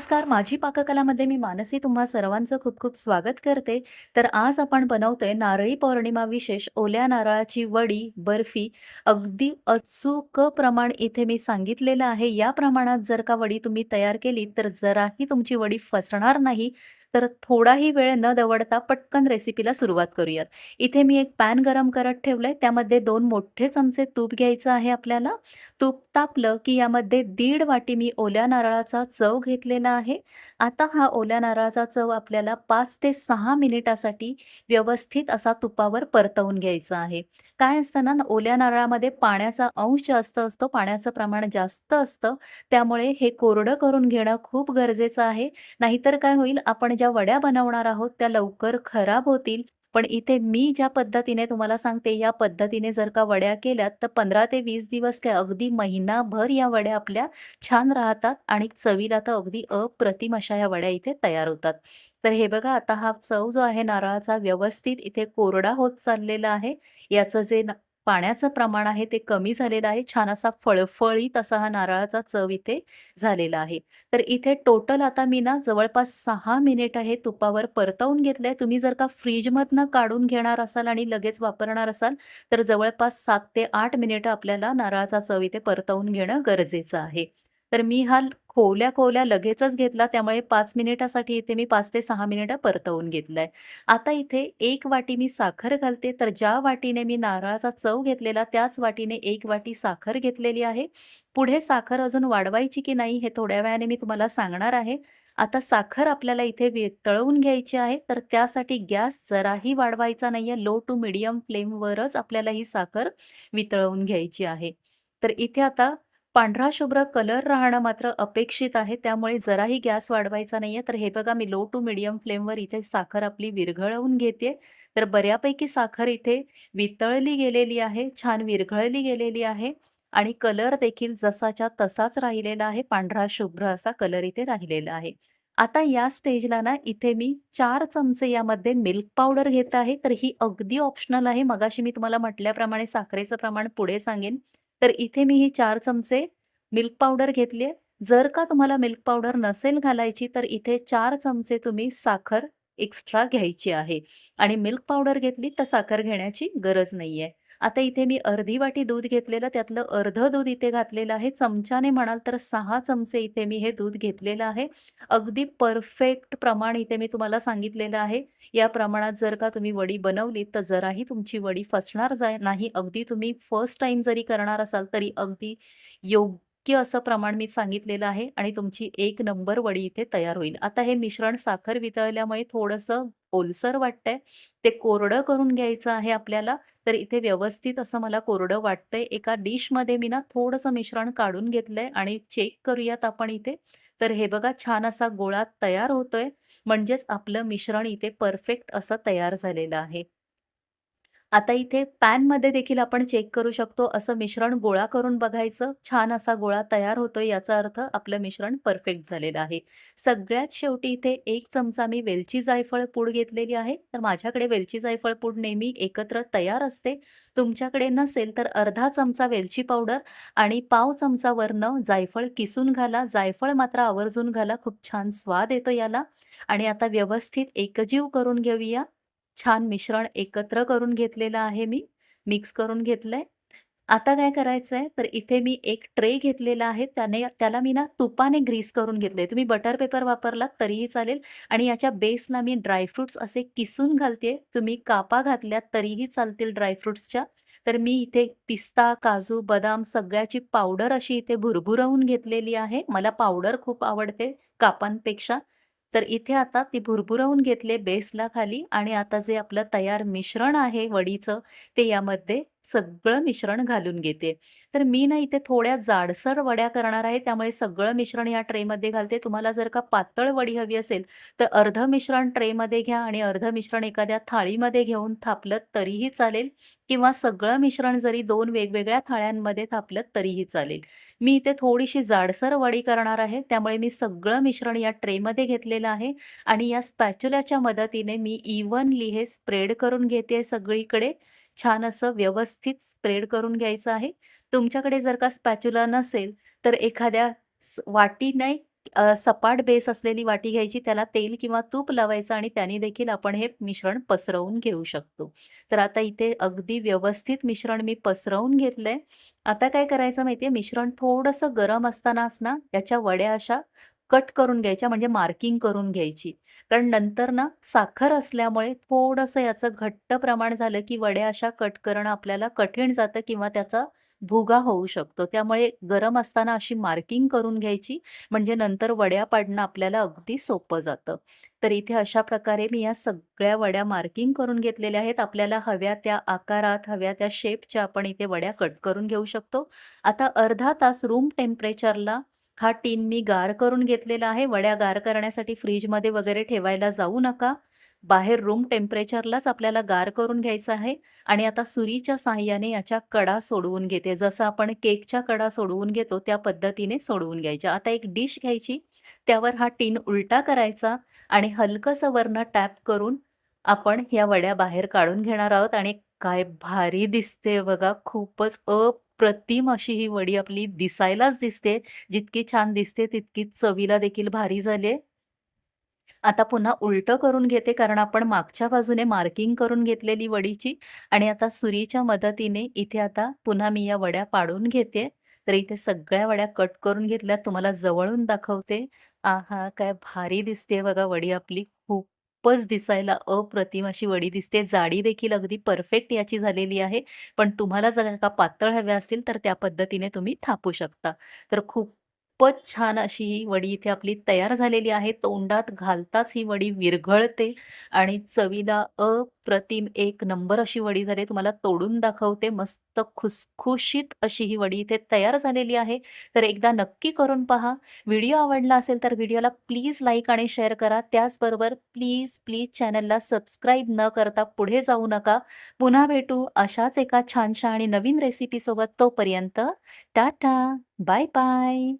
नमस्कार माझी पाककलामध्ये मी मानसी तुम्हा सर्वांचं खूप खूप स्वागत करते. तर आज आपण बनवतोय नारळी पौर्णिमा विशेष ओल्या नारळाची वडी बर्फी. अगदी अचूक प्रमाण इथे मी सांगितलेलं आहे. या प्रमाणात जर का वडी तुम्ही तयार केली तर जराही तुमची वडी फसणार नाही. तर थोडाही वेळ न दवडता पटकन रेसिपीला सुरुवात करूयात. इथे मी एक पॅन गरम करत ठेवलंय. त्यामध्ये दोन मोठे चमचे तूप घ्यायचं आहे आपल्याला. तूप तापलं की यामध्ये दीड वाटी मी ओल्या नारळाचा चव घेतलेला आहे. आता हा ओल्या नारळाचा चव आपल्याला पाच ते सहा मिनिटासाठी व्यवस्थित असा तुपावर परतवून घ्यायचा आहे. काय असतं ना ओल्या नारळामध्ये पाण्याचा अंश जास्त असतो पाण्याचं प्रमाण जास्त असतं. त्यामुळे हे कोरडं करून घेणं खूप गरजेचं आहे. नाहीतर काय होईल आपण ज्या वड्या बनवणार आहोत त्या लवकर खराब होतील. पण इथे मी ज्या पद्धतीने तुम्हाला सांगते या पद्धतीने जर का वड्या केल्यात तर पंधरा ते वीस दिवस काय अगदी महिनाभर या वड्या आपल्या छान राहतात आणि चवीला तर अगदी अप्रतिम अशा या वड्या इथे तयार होतात. तर हे बघा आता हा चव जो आहे नारळाचा व्यवस्थित इथे कोरडा होत चाललेला आहे. याचं जे पाण्याचं प्रमाण आहे ते कमी झालेलं आहे. छान असा फळफळीत असा हा नारळाचा चव इथे झालेला आहे. तर इथे टोटल आता मी ना जवळपास सहा मिनिट आहे तुपावर परतवून घेतलंय. तुम्ही जर का फ्रीजमधनं काढून घेणार असाल आणि लगेच वापरणार असाल तर जवळपास सात ते आठ मिनिटं आपल्याला नारळाचा चव इथे परतवून घेणं गरजेचं आहे. तर मी हा खोवल्या खोवल्या लगेचच घेतला. त्यामुळे पाच मिनिटासाठी इथे मी पाच ते सहा मिनिटं परतवून घेतलंय. आता इथे एक वाटी मी साखर घालते. तर ज्या वाटीने मी नारळाचा चव घेतलेला त्याच वाटीने एक वाटी साखर घेतलेली आहे. पुढे साखर अजून वाढवायची की नाही हे थोड्या वेळाने मी तुम्हाला सांगणार आहे. आता साखर आपल्याला इथे वितळवून घ्यायची आहे. तर त्यासाठी गॅस जराही वाढवायचा नाही आहे लो टू मिडियम फ्लेमवरच आपल्याला ही साखर वितळवून घ्यायची आहे. तर इथे आता पांढरा शुभ्र कलर राहणं मात्र अपेक्षित आहे त्यामुळे जराही गॅस वाढवायचा नाही आहे तर हे बघा मी लो टू मिडियम फ्लेमवर इथे साखर आपली विरघळवून घेते तर बऱ्यापैकी साखर इथे वितळली गेलेली आहे छान विरघळली गेलेली आहे आणि कलर देखील जसाच्या तसाच राहिलेला आहे पांढरा शुभ्र असा कलर इथे राहिलेला आहे. आता या स्टेजला ना इथे मी चार चमचे यामध्ये मिल्क पावडर घेत आहे. तर ही अगदी ऑप्शनल आहे. मगाशी मी तुम्हाला म्हटल्याप्रमाणे साखरेचं प्रमाण पुढे सांगेन. तर इथे मी ही चार चमचे मिल्क पावडर घेतली आहे. जर का तुम्हाला मिल्क पावडर नसेल घालायची तर इथे चार चमचे तुम्ही साखर एक्स्ट्रा घ्यायची आहे. आणि मिल्क पावडर घेतली तर साखर घेण्याची गरज नाही आहे आता इथे मी अर्धी वाटी दूध घेतलेलं त्यातलं अर्धं दूध इथे घातलेलं आहे. चमच्याने म्हणाल तर सहा चमचे इथे मी हे दूध घेतलेलं आहे. अगदी परफेक्ट प्रमाण इथे मी तुम्हाला सांगितलेलं आहे. या प्रमाणात जर का तुम्ही वडी बनवलीत तर जराही तुमची वडी फसणार जाय नाही. अगदी तुम्ही फर्स्ट टाईम जरी करणार असाल तरी अगदी योग्य असं प्रमाण मी सांगितलेलं आहे आणि तुमची एक नंबर वडी इथे तयार होईल. आता हे मिश्रण साखर वितळल्यामुळे थोडंसं ओलसर वाटतंय. ते कोरडं करून घ्यायचं आहे आपल्याला तर इथे व्यवस्थित असं मला कोरडं वाटतंय. एका डिशमध्ये मी ना थोडंसं मिश्रण काढून घेतलंय आणि चेक करूयात आपण इथे. तर हे बघा छान असा गोळा तयार होतोय. म्हणजेच आपलं मिश्रण इथे परफेक्ट असं तयार झालेलं आहे. आता इथे पॅनमध्ये देखील आपण चेक करू शकतो. असं मिश्रण गोळा करून बघायचं. छान असा गोळा तयार होतोय याचा अर्थ आपलं मिश्रण परफेक्ट झालेलं आहे. सगळ्यात शेवटी इथे एक चमचा मी वेलची जायफळ पूड घेतलेली आहे. तर माझ्याकडे वेलची जायफळ पूड नेहमी एकत्र तयार असते. तुमच्याकडे नसेल तर अर्धा चमचा वेलची पावडर आणि पाव चमचा वरनं जायफळ किसून घाला. जायफळ मात्र आवर्जून घाला. खूप छान स्वाद येतो याला. आणि आता व्यवस्थित एकजीव करून घेऊया. छान मिश्रण एकत्र करून घेतलेलं आहे मी. मिक्स करून घेतलंय. आता काय करायचं आहे तर इथे मी एक ट्रे घेतलेला आहे. त्याने त्याला मी ना तुपाने ग्रीस करून घेतले तुम्ही बटर पेपर वापरलात तरीही चालेल. आणि याच्या बेसला मी ड्रायफ्रुट्स असे किसून घालते तुम्ही कापा घातल्यात तरीही चालतील ड्रायफ्रुट्सच्या तर मी इथे पिस्ता काजू बदाम सगळ्याची पावडर अशी इथे भुरभुरवून घेतलेली आहे. मला पावडर खूप आवडते कापांपेक्षा. तर इथे आता ती भुरभुरवून घेतले बेसला खाली आणि आता जे आपलं तयार मिश्रण आहे वडीचं ते यामध्ये सगळं मिश्रण घालून घेते. तर मी ना इथे थोड्या जाडसर वड्या करणार आहे त्यामुळे सगळं मिश्रण या ट्रेमध्ये घालते. तुम्हाला जर का पातळ वडी हवी असेल तर अर्ध मिश्रण ट्रेमध्ये घ्या आणि अर्ध मिश्रण एखाद्या थाळीमध्ये घेऊन थापलं तरीही चालेल किंवा सगळं मिश्रण जरी दोन वेगवेगळ्या थाळ्यांमध्ये थापलं तरीही चालेल. मी इथे थोडीशी जाडसर वडी करणार आहे त्यामुळे मी सगळं मिश्रण या ट्रेमध्ये घेतलेलं आहे आणि या स्पॅच्युलाच्या मदतीने मी इव्हनली हे स्प्रेड करून घेते सगळीकडे. छान असं व्यवस्थित स्प्रेड करून घ्यायचं आहे तुमच्याकडे जर का स्पॅच्युला नसेल तर एखाद्या वाटी वाटीने सपाट बेस असलेली वाटी घ्यायची, त्याला तेल किंवा तूप लावायचं आणि त्याने देखील आपण हे मिश्रण पसरवून घेऊ शकतो. तर आता इथे अगदी व्यवस्थित मिश्रण मी पसरवून घेतलंय. आता काय करायचं माहितीये मिश्रण थोडंसं गरम असतानाच ना, याच्या वड्या अशा कट करून घ्यायच्या म्हणजे मार्किंग करून घ्यायची. कारण नंतर ना, साखर असल्यामुळे थोडंसं याचं घट्ट प्रमाण झालं, की वड्या अशा कट करणं आपल्याला कठीण जातं किंवा त्याचा भुगा होऊ शकतो. त्यामुळे गरम असताना अशी मार्किंग करून घ्यायची, म्हणजे नंतर वड्या पाडणं आपल्याला अगदी सोपं जातं. तर इथे अशा प्रकारे मी या सगळ्या वड्या मार्किंग करून घेतलेल्या आहेत. आपल्याला हव्या त्या आकारात, हव्या त्या शेपच्या आपण इथे वड्या कट करून घेऊ शकतो. आता अर्धा तास रूम टेम्परेचरला हा टीन मी गार करून घेतलेला आहे. वड्या गार करण्यासाठी फ्रीजमध्ये वगैरे ठेवायला जाऊ नका. बाहेर रूम टेम्परेचरलाच आपल्याला गार करून घ्यायचं आहे आणि आता सुरीच्या साह्याने याच्या कडा सोडवून घेते. जसं आपण केकच्या कडा सोडवून घेतो, त्या पद्धतीने सोडवून घ्यायच्या. आता एक डिश घ्यायची, त्यावर हा टीन उलटा करायचा आणि हलकंसं वरनं टॅप करून आपण ह्या वड्या बाहेर काढून घेणार आहोत आणि काय भारी दिसते बघा. खूपच अप अप्रतिम अशी ही वडी आपली दिसायलाच दिसते. जितकी छान दिसते, तितकी चवीला देखील भारी झाली आहे. आता पुन्हा उलटं करून घेते, कारण आपण मागच्या बाजूने मार्किंग करून घेतलेली वडीची आणि आता सुरीच्या मदतीने इथे आता पुन्हा मी या वड्या पाडून घेते. तर इथे सगळ्या वड्या कट करून घेतल्या तुम्हाला जवळून दाखवते. आहा! काय भारी दिसते बघा वडी आपली. खूप खूपच दिसायला अप्रतिम अशी वडी दिसते. जाडी देखील अगदी परफेक्ट याची झालेली आहे. पण तुम्हाला जर का पातळ हव्या असतील, तर त्या पद्धतीने तुम्ही थापू शकता. तर खूप खूपच छान अशी ही वडी इथे आपली तयार झालेली आहे. तोंडात घालताच ही वडी विरघळते आणि चवीला अप्रतिम एक नंबर अशी वडी झाली. तुम्हाला तोडून दाखवते. मस्त खुसखुशीत अशी ही वडी इथे तयार झालेली आहे. तर एकदा नक्की करून पहा. व्हिडिओ आवडला असेल, तर व्हिडिओला प्लीज लाईक आणि शेअर करा. त्याचबरोबर प्लीज, प्लीज चॅनलला सबस्क्राईब न करता पुढे जाऊ नका. पुन्हा भेटू अशाच एका छानशा आणि नवीन रेसिपीसोबत. तोपर्यंत टाटा, बाय बाय.